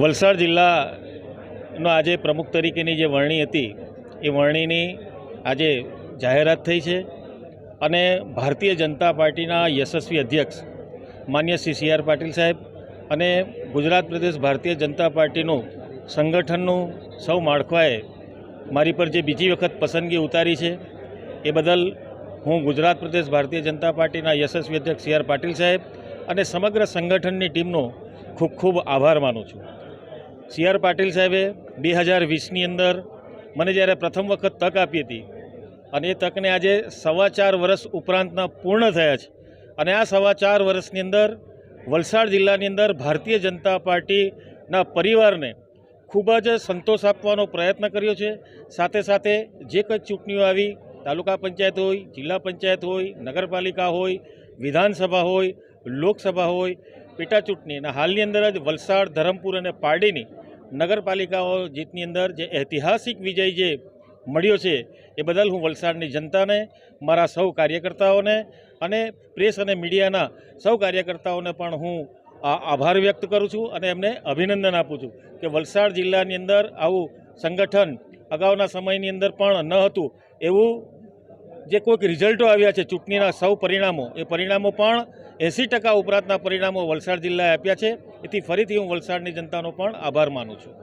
વલસાડ જિલ્લાનો આજે પ્રમુખ તરીકેની જે વરણી હતી, એ વરણીની આજે જાહેરાત થઈ છે અને ભારતીય જનતા પાર્ટીના યશસ્વી અધ્યક્ષ માન્ય શ્રી સી આર પાટીલ સાહેબ અને ગુજરાત પ્રદેશ ભારતીય જનતા પાર્ટીનું સંગઠનનું સૌ માળખાએ મારી પર જે બીજી વખત પસંદગી ઉતારી છે, એ બદલ હું ગુજરાત પ્રદેશ ભારતીય જનતા પાર્ટીના યશસ્વી અધ્યક્ષ સી આર પાટીલ સાહેબ અને સમગ્ર સંગઠનની ટીમનો ખૂબ ખૂબ આભાર માનું છું. સી આર પાટીલ સાહેબે બે હજાર વીસની અંદર મને જ્યારે પ્રથમ વખત તક આપી હતી અને એ તકને આજે સવા ચાર વર્ષ ઉપરાંતના પૂર્ણ થયા છે. અને આ સવા ચાર વર્ષની અંદર વલસાડ જિલ્લાની અંદર ભારતીય જનતા પાર્ટીના પરિવારને ખૂબ જ સંતોષ આપવાનો પ્રયત્ન કર્યો છે. સાથે સાથે જે કંઈ ચૂંટણીઓ આવી, તાલુકા પંચાયત હોય, જિલ્લા પંચાયત હોય, નગરપાલિકા હોય, વિધાનસભા હોય, લોકસભા હોય પેટા ચૂંટણી અને હાલની અંદર જ વલસાડ, ધરમપુર અને પારડીની નગરપાલિકાઓ જીતની અંદર જે ઐતિહાસિક વિજય જે મળ્યો છે, એ બદલ હું વલસાડની જનતાને, મારા સૌ કાર્યકર્તાઓને અને પ્રેસ અને મીડિયાના સૌ કાર્યકર્તાઓને પણ હું આભાર વ્યક્ત કરું છું અને એમને અભિનંદન આપું છું કે વલસાડ જિલ્લાની અંદર આવું સંગઠન અગાઉના સમયની અંદર પણ ન હતું એવું જે કોઈક રિઝલ્ટો આવ્યા છે, ચૂંટણીના સૌ પરિણામો, એ પરિણામો પણ એંસી ટકા ઉપરાંતના પરિણામો વલસાડ જિલ્લાએ આપ્યા છે. એથી ફરીથી હું વલસાડની જનતાનો પણ આભાર માનું છું.